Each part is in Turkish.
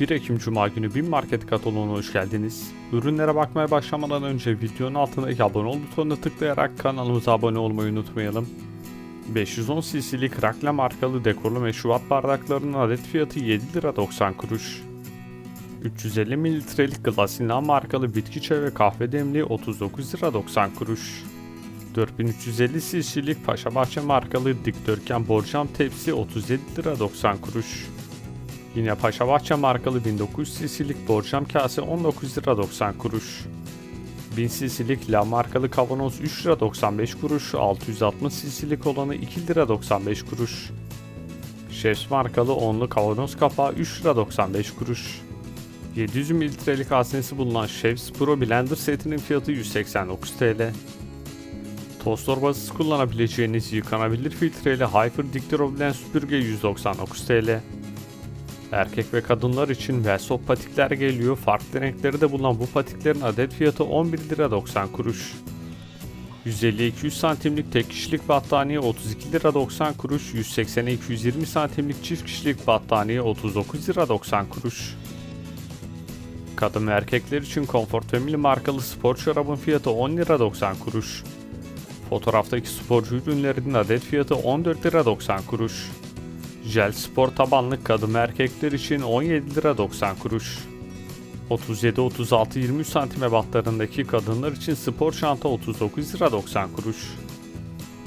1 Ekim Cuma günü bin market kataloğuna hoş geldiniz. Ürünlere bakmaya başlamadan önce videonun altındaki abone ol butonuna tıklayarak kanalımıza abone olmayı unutmayalım. 510 cc'lik Rakla markalı dekorlu meşrubat bardaklarının adet fiyatı 7 lira 90 kuruş. 350 mililitrelik Glassina markalı bitki çay ve kahve demliği 39 lira 90 kuruş. 4350 cc'lik Paşabahçe markalı dikdörtgen borcam tepsi 37 lira 90 kuruş. Yine Paşabahçe markalı 1900 cc'lik borcam kase 19 lira 90 kuruş. 1000 cc'lik La markalı kavanoz 3 lira 95 kuruş, 660 cc'lik olanı 2 lira 95 kuruş. Chefs markalı onlu kavanoz kapağı 3 lira 95 kuruş. 700 mililitrelik haznesi bulunan Chefs Pro Blender setinin fiyatı 189 TL. Toz torbasız kullanabileceğiniz yıkanabilir filtreli Hyper Dictoroblend süpürge 199 TL. Erkek ve kadınlar için Velsop patikler geliyor. Farklı renkleri de bulunan bu patiklerin adet fiyatı 11 lira 90 kuruş. 150-200 santimlik tek kişilik battaniye 32 lira 90 kuruş, 180-220 santimlik çift kişilik battaniye 39 lira 90 kuruş. Kadın ve erkekler için Comfort Family markalı spor çorabın fiyatı 10 lira 90 kuruş. Fotoğraftaki sporcu ürünlerinin adet fiyatı 14 lira 90 kuruş. Jel spor tabanlı kadın ve erkekler için 17 lira 90 kuruş. 37-36-23 santim ebatlarındaki kadınlar için spor çanta 39 lira 90 kuruş.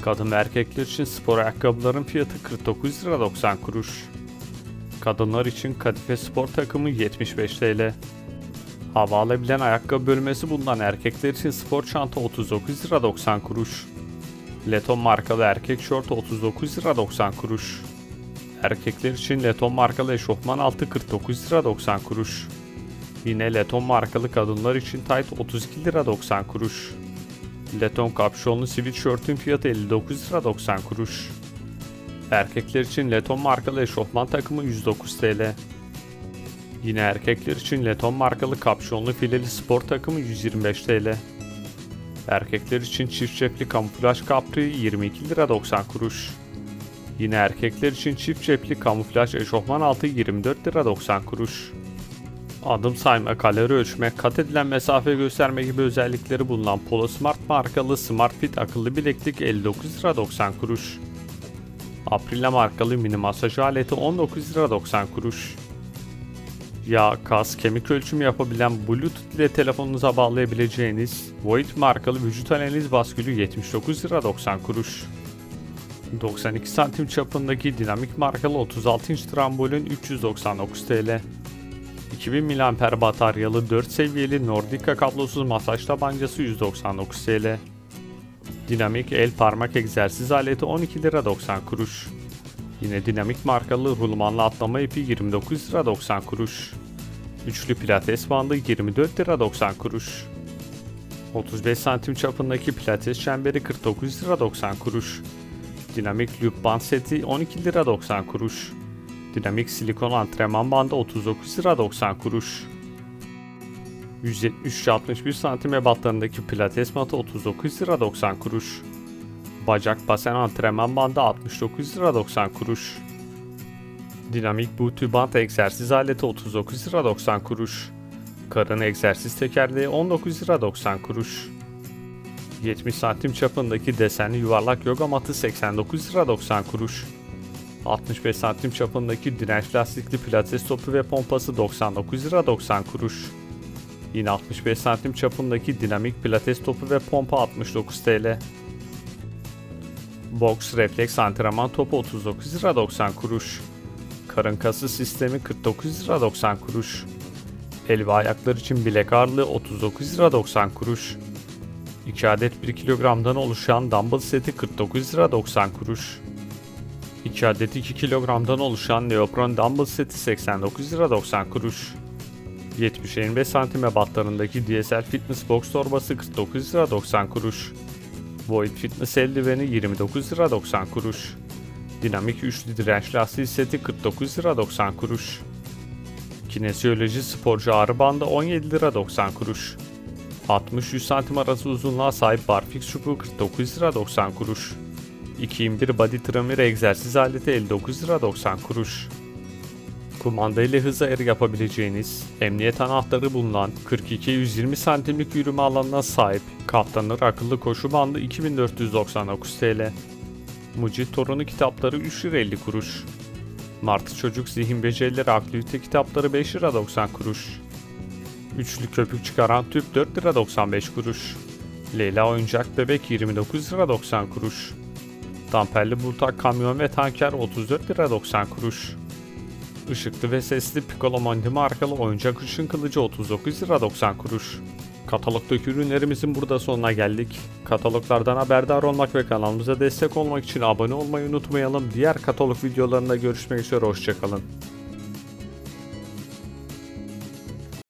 Kadın ve erkekler için spor ayakkabıların fiyatı 49 lira 90 kuruş. Kadınlar için kadife spor takımı 75 TL. Hava alabilen ayakkabı bölmesi bulunan erkekler için spor çanta 39 lira 90 kuruş. Leton markalı erkek şort 39 lira 90 kuruş. Erkekler için Leton markalı eşofman altı 49 lira 90 kuruş. Yine Leton markalı kadınlar için tight 32 lira 90 kuruş. Leton kapşonlu sweatshirt'ün fiyatı 59 lira 90 kuruş. Erkekler için Leton markalı eşofman takımı 109 TL. Yine erkekler için Leton markalı kapşonlu fileli spor takımı 125 TL. Erkekler için çift cepli kamuflaj kapri 22 lira 90 kuruş. Yine erkekler için çift cepli kamuflaj eşofman altı 24 lira 90 kuruş. Adım sayma, kalori ölçme, kat edilen mesafe gösterme gibi özellikleri bulunan Polo Smart markalı Smart Fit akıllı bileklik 59 lira 90 kuruş. Aprila markalı mini masaj aleti 19 lira 90 kuruş. Yağ, kas, kemik ölçümü yapabilen Bluetooth ile telefonunuza bağlayabileceğiniz Void markalı vücut analiz baskülü 79 lira 90 kuruş. 92 santim çapındaki dinamik markalı 36 inç trambolin 399 TL. 2000 mAh bataryalı 4 seviyeli Nordica kablosuz masaj tabancası 199 TL. Dinamik el parmak egzersiz aleti 12 lira 90 kuruş. Yine dinamik markalı rulmanlı atlama ipi 29 lira 90 kuruş. Üçlü pilates bandı 24 lira 90 kuruş. 35 santim çapındaki pilates çemberi 49 lira 90 kuruş. Dinamik loop band seti 12 lira 90 kuruş. Dinamik silikon antrenman bandı 39 lira 90 kuruş. 170-61 santim ebatlarındaki pilates matı 39 lira 90 kuruş. Bacak basen antrenman bandı 69 lira 90 kuruş. Dinamik butu band egzersiz aleti 39 lira 90 kuruş. Karın egzersiz tekerleği 19 lira 90 kuruş. 70 santim çapındaki desenli yuvarlak yoga matı 89 lira 90 kuruş. 65 santim çapındaki direnç lastikli pilates topu ve pompası 99 lira 90 kuruş. Yine 65 santim çapındaki dinamik pilates topu ve pompa 69 TL. Box refleks antrenman topu 39 lira 90 kuruş. Karın kası sistemi 49 lira 90 kuruş. El ve ayaklar için bilek ağırlığı 39 lira 90 kuruş. 2 adet 1 kilogramdan oluşan dumbbell seti 49 lira 90 kuruş. 2 adet 2 kilogramdan oluşan neopron dumbbell seti 89 lira 90 kuruş. 70-25 santim ebatlarındaki DSL Fitness Box torbası 49 lira 90 kuruş. Void Fitness eldiveni 29 lira 90 kuruş. Dinamik üçlü direnç lastiği seti 49 lira 90 kuruş. Kinesiyoloji sporcu ağrı bandı 17 lira 90 kuruş. 60-100 santim arası uzunluğa sahip barfix çubuğu 49 lira 90 kuruş. 2 body trimmer egzersiz aleti 59 lira 90 kuruş. Kumanda ile hız ayarı yapabileceğiniz, emniyet anahtarı bulunan 42-120 santimlik yürüme alanına sahip Kaptanır akıllı koşu bandı 2499 TL. Mucit Torunu kitapları 3 lira 50 kuruş. Martı Çocuk Zihin Becerileri Aktivite kitapları 5 lira 90 kuruş. Üçlü köpük çıkaran tüp 4 lira 95 kuruş. Leyla oyuncak bebek 29 lira 90 kuruş. Damperli bultak kamyon ve tanker 34 lira 90 kuruş. Işıklı ve sesli Piccolo Monty markalı oyuncak ışın kılıcı 39 lira 90 kuruş. Katalogdaki ürünlerimizin burada sonuna geldik. Kataloglardan haberdar olmak ve kanalımıza destek olmak için abone olmayı unutmayalım. Diğer katalog videolarında görüşmek üzere hoşçakalın.